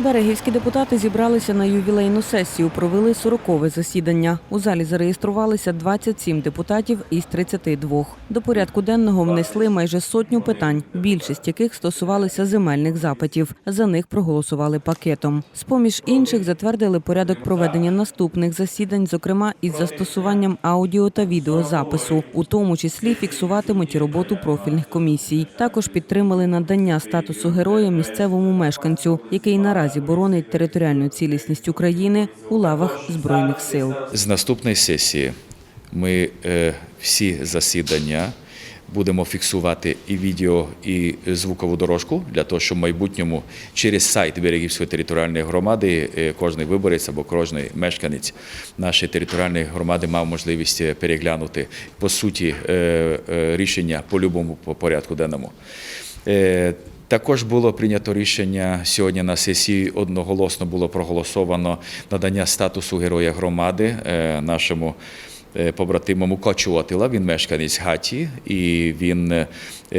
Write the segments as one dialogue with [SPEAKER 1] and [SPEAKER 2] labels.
[SPEAKER 1] Берегівські депутати зібралися на ювілейну сесію, провели 40-ве засідання. У залі зареєструвалися 27 депутатів із 32. До порядку денного внесли майже сотню питань, більшість яких стосувалися земельних запитів. За них проголосували пакетом. З-поміж інших затвердили порядок проведення наступних засідань, зокрема із застосуванням аудіо та відеозапису, у тому числі фіксуватимуть роботу профільних комісій. Також підтримали надання статусу героя місцевому мешканцю, який наразі боронить територіальну цілісність України у лавах збройних сил.
[SPEAKER 2] З наступної сесії ми е, всі засідання будемо фіксувати і відео, і звукову дорожку для того, щоб в майбутньому через сайт Берегівської територіальної громади е, кожний виборець або кожний мешканець нашої територіальної громади мав можливість е, переглянути по суті рішення по любому порядку денному. Також було прийнято рішення сьогодні на сесії одноголосно було проголосовано надання статусу героя громади е, нашому е, побратиму Мукачу Він мешканець Гаті, і він е,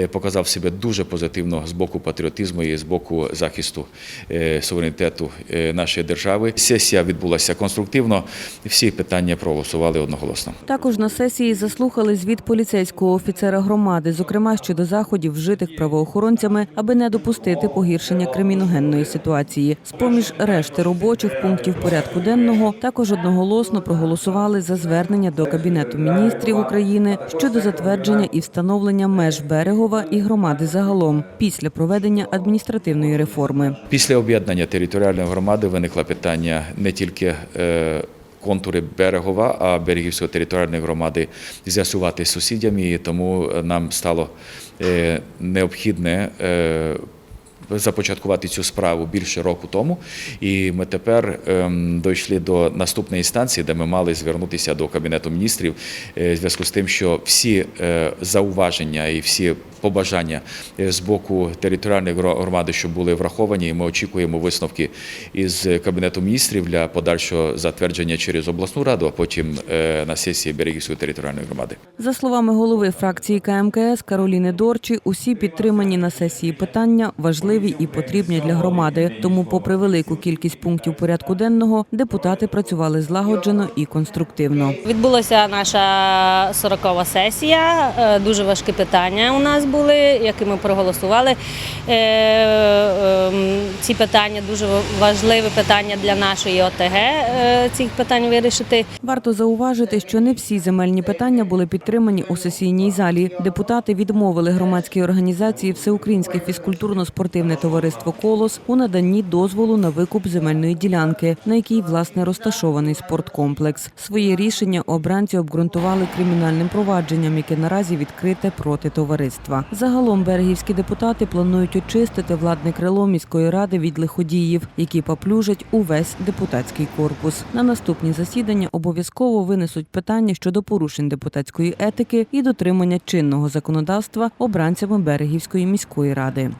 [SPEAKER 2] показав себе дуже позитивно з боку патріотизму і з боку захисту е, суверенітету нашої держави. Сесія відбулася конструктивно. Всі питання проголосували одноголосно.
[SPEAKER 1] Також на сесії заслухали звіт поліцейського офіцера громади, зокрема щодо заходів, вжитих правоохоронцями, аби не допустити погіршення криміногенної ситуації. З поміж решти робочих пунктів порядку денного також одноголосно проголосували за звернення до Кабінету міністрів України щодо затвердження і встановлення меж Берегова і громади загалом після проведення адміністративної реформи.
[SPEAKER 2] Після об'єднання територіальної громади виникло питання не тільки е, контури берегова, а берегівської територіальної громади з'ясувати з сусідями, і тому нам стало е, необхідне. Започаткувати цю справу більше року тому, і ми тепер ем, дійшли до наступної інстанції, де ми мали звернутися до кабінету міністрів е, в зв'язку з тим, що всі е, зауваження і всі побажання е, з боку територіальної громади, що були враховані, і ми очікуємо висновки із кабінету міністрів для подальшого затвердження через обласну раду, а потім на сесії Берегівської територіальної громади.
[SPEAKER 1] За словами голови фракції КМКС Кароліни Дорчі, усі підтримані на сесії питання важливі і потрібні для громади. Тому, попри велику кількість пунктів порядку денного, депутати працювали злагоджено і конструктивно.
[SPEAKER 3] Відбулася наша 40-ва сесія. Е, Дуже важкі питання у нас були, які ми проголосували. Ці питання дуже важливі питання для нашої ОТГ. е, Цих питань вирішити.
[SPEAKER 1] Варто зауважити, що не всі земельні питання були підтримані у сесійній залі. Депутати відмовили громадській організації Всеукраїнське фізкультурно-спортивне товариство Колос у наданні дозволу на викуп земельної ділянки, на якій власне розташований спорткомплекс. Своє рішення обранці обґрунтували кримінальним провадженням, яке наразі відкрите проти товариства. Загалом берегівські депутати планують очистити владне крило міської ради від лиходіїв, які поплюжать увесь депутатський корпус. На наступні засідання обов'язково винесуть питання щодо порушень депутатської етики і дотримання чинного законодавства обранцями берегівської міської ради.